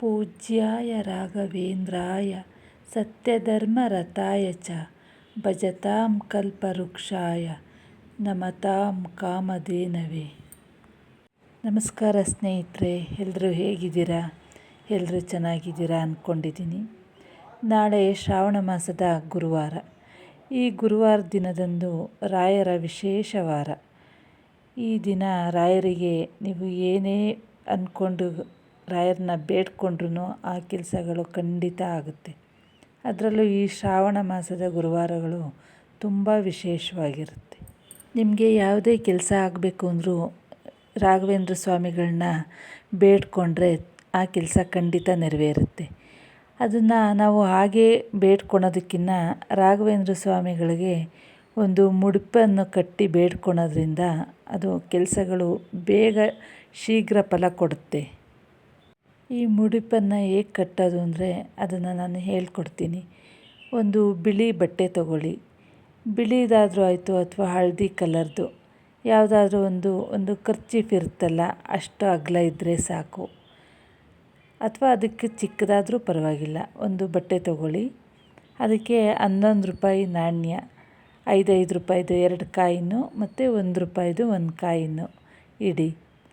ಪೂಜ್ಯಾಯ ರಾಘವೇಂದ್ರಾಯ ಸತ್ಯಧರ್ಮರತಾಯ ಚ ಭಜತಾಂ ಕಲ್ಪವೃಕ್ಷಾಯ ನಮತಾಂ ಕಾಮಧೇನವೇ. ನಮಸ್ಕಾರ ಸ್ನೇಹಿತರೆ ಎಲ್ಲರೂ ಹೇಗಿದ್ದೀರಾ? ಎಲ್ಲರೂ ಚೆನ್ನಾಗಿದ್ದೀರಾ ಅಂದ್ಕೊಂಡಿದ್ದೀನಿ ನಾಳೆ ಶ್ರಾವಣ ಮಾಸದ ಗುರುವಾರ. ಈ ಗುರುವಾರ ದಿನದಂದು ರಾಯರ ವಿಶೇಷ ವಾರ. ಈ ದಿನ ರಾಯರಿಗೆ ನೀವು ಏನೇ ಅಂದ್ಕೊಂಡು ರಾಯರನ್ನ ಬೇಡ್ಕೊಂಡ್ರೂ ಆ ಕೆಲಸಗಳು ಖಂಡಿತ ಆಗುತ್ತೆ. ಅದರಲ್ಲೂ ಈ ಶ್ರಾವಣ ಮಾಸದ ಗುರುವಾರಗಳು ತುಂಬ ವಿಶೇಷವಾಗಿರುತ್ತೆ. ನಿಮಗೆ ಯಾವುದೇ ಕೆಲಸ ಆಗಬೇಕು ಅಂದರೂ ರಾಘವೇಂದ್ರ ಸ್ವಾಮಿಗಳನ್ನ ಬೇಡ್ಕೊಂಡ್ರೆ ಆ ಕೆಲಸ ಖಂಡಿತ ನೆರವೇರುತ್ತೆ. ಅದನ್ನು ನಾವು ಹಾಗೇ ಬೇಡ್ಕೊಳೋದಕ್ಕಿಂತ ರಾಘವೇಂದ್ರ ಸ್ವಾಮಿಗಳಿಗೆ ಒಂದು ಮುಡುಪನ್ನು ಕಟ್ಟಿ ಬೇಡ್ಕೊಳೋದ್ರಿಂದ ಅದು ಕೆಲಸಗಳು ಬೇಗ ಶೀಘ್ರ ಫಲ ಕೊಡುತ್ತೆ. ಈ ಮುಡಿಪನ್ನು ಹೇಗೆ ಕಟ್ಟೋದು ಅಂದರೆ ಅದನ್ನು ನಾನು ಹೇಳ್ಕೊಡ್ತೀನಿ. ಒಂದು ಬಿಳಿ ಬಟ್ಟೆ ತಗೊಳ್ಳಿ. ಬಿಳಿದಾದರೂ ಆಯಿತು ಅಥವಾ ಹಳದಿ ಕಲರ್ದು. ಯಾವುದಾದ್ರೂ ಒಂದು ಒಂದು ಕರ್ಚೀಫ್ ಇರುತ್ತಲ್ಲ, ಅಷ್ಟು ಅಗಲ ಇದ್ದರೆ ಸಾಕು. ಅಥವಾ ಅದಕ್ಕೆ ಚಿಕ್ಕದಾದರೂ ಪರವಾಗಿಲ್ಲ. ಒಂದು ಬಟ್ಟೆ ತಗೊಳ್ಳಿ. ಅದಕ್ಕೆ ಹನ್ನೊಂದು ರೂಪಾಯಿ ನಾಣ್ಯ, ಐದೈದು ರೂಪಾಯಿದು ಎರಡು ಕಾಯಿನು ಮತ್ತು ಒಂದು ರೂಪಾಯಿದು ಒಂದು ಕಾಯಿನು ಇಡಿ.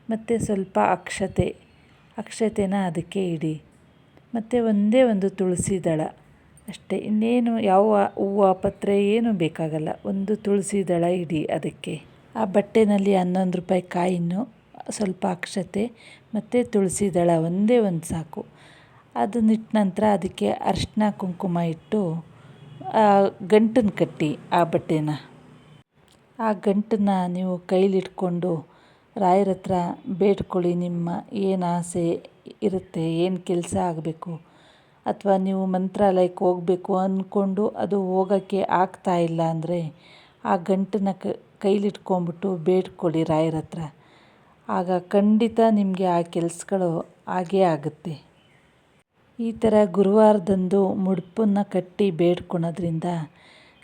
ಮತ್ತು ಸ್ವಲ್ಪ ಅಕ್ಷತೆ. ಅಕ್ಷತೆನ ಅದಕ್ಕೆ ಇಡಿ. ಮತ್ತು ಒಂದೇ ಒಂದು ತುಳಸಿ ದಳ. ಅಷ್ಟೇ, ಇನ್ನೇನು ಯಾವ ಹೂವು, ಪತ್ರೆ ಏನೂ ಬೇಕಾಗಲ್ಲ. ಒಂದು ತುಳಸಿ ದಳ ಇಡಿ ಅದಕ್ಕೆ. ಆ ಬಟ್ಟೆನಲ್ಲಿ ಹನ್ನೊಂದು ರೂಪಾಯಿ ಕಾಯಿನು ಸ್ವಲ್ಪ ಅಕ್ಷತೆ, ಮತ್ತು ತುಳಸಿ ದಳ ಒಂದೇ ಒಂದು ಸಾಕು. ಅದನ್ನಿಟ್ಟ ನಂತರ ಅದಕ್ಕೆ ಅರಿಶಿನ ಕುಂಕುಮ ಇಟ್ಟು ಗಂಟನ್ನು ಕಟ್ಟಿ ಆ ಬಟ್ಟೆನ. ಆ ಗಂಟನ್ನು ನೀವು ಕೈಲಿಟ್ಕೊಂಡು ರಾಯರ ಹತ್ರ ಬೇಡ್ಕೊಳ್ಳಿ ನಿಮ್ಮ ಏನು ಆಸೆ ಇರುತ್ತೆ, ಏನು ಕೆಲಸ ಆಗಬೇಕು ಅಥವಾ ನೀವು ಮಂತ್ರಾಲಯಕ್ಕೆ ಹೋಗಬೇಕು ಅಂದ್ಕೊಂಡು ಅದು ಹೋಗೋಕ್ಕೆ ಆಗ್ತಾ ಇಲ್ಲ ಅಂದರೆ ಆ ಗಂಟನ್ನು ಕೈಲಿಟ್ಕೊಂಬಿಟ್ಟು ಬೇಡ್ಕೊಳ್ಳಿ ರಾಯರ ಹತ್ರ ಆಗ ಖಂಡಿತ ನಿಮಗೆ ಆ ಕೆಲಸಗಳು ಹಾಗೇ ಆಗುತ್ತೆ. ಈ ಥರ ಗುರುವಾರದಂದು ಮುಡುಪನ್ನು ಕಟ್ಟಿ ಬೇಡ್ಕೊಳೋದ್ರಿಂದ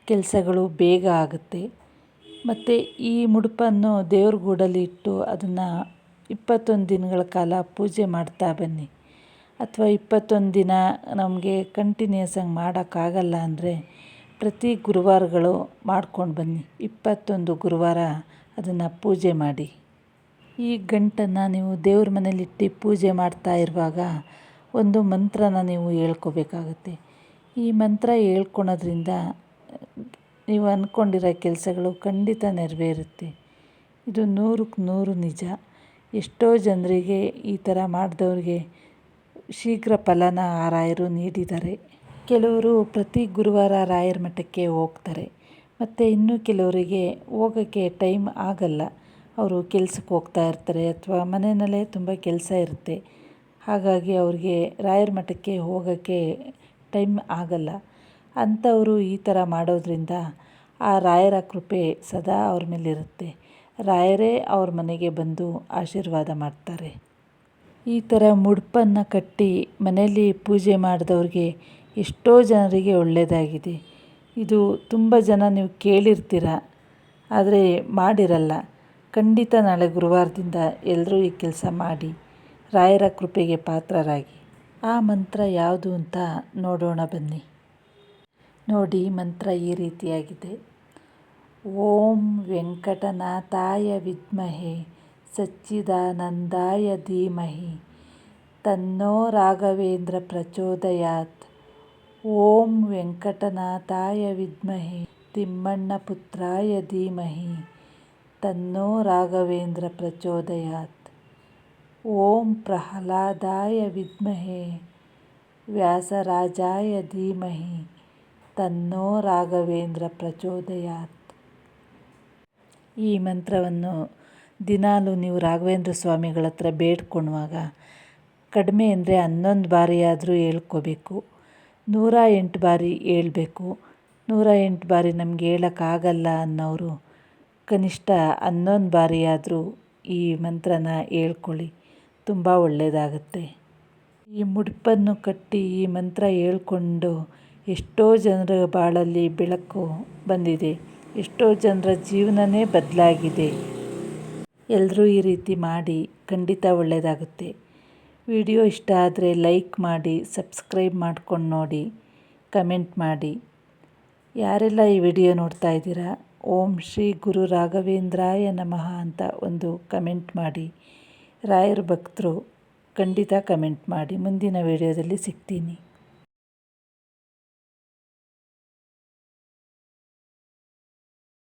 ಕೆಲಸಗಳು ಬೇಗ ಆಗುತ್ತೆ. ಮತ್ತು ಈ ಮುಡುಪನ್ನು ದೇವ್ರ ಗೂಡಲ್ಲಿ ಇಟ್ಟು ಅದನ್ನು ಇಪ್ಪತ್ತೊಂದು ದಿನಗಳ ಕಾಲ ಪೂಜೆ ಮಾಡ್ತಾ ಬನ್ನಿ. ಅಥವಾ ಇಪ್ಪತ್ತೊಂದು ದಿನ ನಮಗೆ ಕಂಟಿನ್ಯೂಸ್ ಆಗಿ ಮಾಡೋಕ್ಕಾಗಲ್ಲ ಅಂದರೆ ಪ್ರತಿ ಗುರುವಾರಗಳು ಮಾಡ್ಕೊಂಡು ಬನ್ನಿ. ಇಪ್ಪತ್ತೊಂದು ಗುರುವಾರ ಅದನ್ನು ಪೂಜೆ ಮಾಡಿ. ಈ ಗಂಟನ್ನು ನೀವು ದೇವ್ರ ಮನೇಲಿಟ್ಟು ಪೂಜೆ ಮಾಡ್ತಾ ಇರುವಾಗ ಒಂದು ಮಂತ್ರನ ನೀವು ಹೇಳ್ಕೊಬೇಕಾಗತ್ತೆ. ಈ ಮಂತ್ರ ಹೇಳ್ಕೊಳೋದ್ರಿಂದ ನೀವು ಅಂದ್ಕೊಂಡಿರೋ ಕೆಲಸಗಳು ಖಂಡಿತ ನೆರವೇರುತ್ತೆ. ಇದು ನೂರಕ್ಕೆ ನೂರು ನಿಜ. ಎಷ್ಟೋ ಜನರಿಗೆ ಈ ಥರ ಮಾಡಿದವ್ರಿಗೆ ಶೀಘ್ರ ಫಲನ ಆ ರಾಯರು ನೀಡಿದ್ದಾರೆ ಕೆಲವರು ಪ್ರತಿ ಗುರುವಾರ ರಾಯರ ಮಠಕ್ಕೆ ಹೋಗ್ತಾರೆ. ಮತ್ತು ಇನ್ನೂ ಕೆಲವರಿಗೆ ಹೋಗೋಕ್ಕೆ ಟೈಮ್ ಆಗಲ್ಲ. ಅವರು ಕೆಲಸಕ್ಕೆ ಹೋಗ್ತಾ ಇರ್ತಾರೆ ಅಥವಾ ಮನೆಯಲ್ಲೇ ತುಂಬ ಕೆಲಸ ಇರುತ್ತೆ. ಹಾಗಾಗಿ ಅವ್ರಿಗೆ ರಾಯರ ಮಠಕ್ಕೆ ಹೋಗೋಕ್ಕೆ ಟೈಮ್ ಆಗಲ್ಲ. ಅಂಥವರು ಈ ಥರ ಮಾಡೋದ್ರಿಂದ ಆ ರಾಯರ ಕೃಪೆ ಸದಾ ಅವ್ರ ಮೇಲಿರುತ್ತೆ. ರಾಯರೇ ಅವ್ರ ಮನೆಗೆ ಬಂದು ಆಶೀರ್ವಾದ ಮಾಡ್ತಾರೆ. ಈ ಥರ ಮುಡುಪನ್ನು ಕಟ್ಟಿ ಮನೆಯಲ್ಲಿ ಪೂಜೆ ಮಾಡಿದವ್ರಿಗೆ ಎಷ್ಟೋ ಜನರಿಗೆ ಒಳ್ಳೆಯದಾಗಿದೆ. ಇದು ತುಂಬ ಜನ ನೀವು ಕೇಳಿರ್ತೀರ, ಆದರೆ ಮಾಡಿರಲ್ಲ. ಖಂಡಿತ ನಾಳೆ ಗುರುವಾರದಿಂದ ಎಲ್ಲರೂ ಈ ಕೆಲಸ ಮಾಡಿ ರಾಯರ ಕೃಪೆಗೆ ಪಾತ್ರರಾಗಿ. ಆ ಮಂತ್ರ ಯಾವುದು ಅಂತ ನೋಡೋಣ ಬನ್ನಿ. ನೋಡಿ ಮಂತ್ರ ಈ ರೀತಿಯಾಗಿದೆ. ಓಂ ವೆಂಕಟನಾಥಾಯ ವಿದ್ಮಹೆ ಸಚ್ಚಿದಾನಂದಾಯ ಧೀಮಹಿ. ತನ್ನೋ ರಾಘವೇಂದ್ರ ಪ್ರಚೋದಯಾತ್. ಓಂ ವೆಂಕಟನಾಥಾಯ ವಿದ್ಮಹೆ ತಿಮ್ಮಣ್ಣ ಪುತ್ರಾಯ ಧೀಮಹಿ. ತನ್ನೋ ರಾಘವೇಂದ್ರ ಪ್ರಚೋದಯಾತ್. ಓಂ ಪ್ರಹ್ಲಾದಾಯ ವಿದ್ಮಹೆ ವ್ಯಾಸರಾಜಾಯ ಧೀಮಹಿ. ತನ್ನೋ ರಾಘವೇಂದ್ರ ಪ್ರಚೋದಯಾತ್. ಈ ಮಂತ್ರವನ್ನು ದಿನಾಲೂ ನೀವು ರಾಘವೇಂದ್ರ ಸ್ವಾಮಿಗಳ ಹತ್ರ ಬೇಡ್ಕೊಳ್ಳುವಾಗ ಕಡಿಮೆ ಅಂದರೆ ಹನ್ನೊಂದು ಬಾರಿಯಾದರೂ ಹೇಳ್ಕೋಬೇಕು. ನೂರ ಎಂಟು ಬಾರಿ ಹೇಳಬೇಕು. ನೂರ ಎಂಟು ಬಾರಿ ನಮ್ಗೆ ಹೇಳೋಕ್ಕಾಗಲ್ಲ ಅನ್ನೋರು ಕನಿಷ್ಠ ಹನ್ನೊಂದು ಬಾರಿಯಾದರೂ ಈ ಮಂತ್ರನ ಹೇಳ್ಕೊಳ್ಳಿ. ತುಂಬ ಒಳ್ಳೆಯದಾಗುತ್ತೆ ಈ ಮುಡುಪನ್ನು ಕಟ್ಟಿ ಈ ಮಂತ್ರ ಹೇಳ್ಕೊಂಡು ಎಷ್ಟೋ ಜನರ ಬಾಳಲ್ಲಿ ಬೆಳಕು ಬಂದಿದೆ. ಎಷ್ಟೋ ಜನರ ಜೀವನನೇ ಬದಲಾಗಿದೆ. ಎಲ್ಲರೂ ಈ ರೀತಿ ಮಾಡಿ ಖಂಡಿತ ಒಳ್ಳೆಯದಾಗುತ್ತೆ. ವಿಡಿಯೋ ಇಷ್ಟ ಆದರೆ ಲೈಕ್ ಮಾಡಿ, ಸಬ್ಸ್ಕ್ರೈಬ್ ಮಾಡ್ಕೊಂಡು ನೋಡಿ, ಕಮೆಂಟ್ ಮಾಡಿ. ಯಾರೆಲ್ಲ ಈ ವಿಡಿಯೋ ನೋಡ್ತಾ ಇದ್ದೀರಾ, ಓಂ ಶ್ರೀ ಗುರು ರಾಘವೇಂದ್ರಾಯ ನಮಃ ಅಂತ ಒಂದು ಕಮೆಂಟ್ ಮಾಡಿ. ರಾಯರ ಭಕ್ತರು ಖಂಡಿತ ಕಮೆಂಟ್ ಮಾಡಿ. ಮುಂದಿನ ವಿಡಿಯೋದಲ್ಲಿ ಸಿಗ್ತೀನಿ.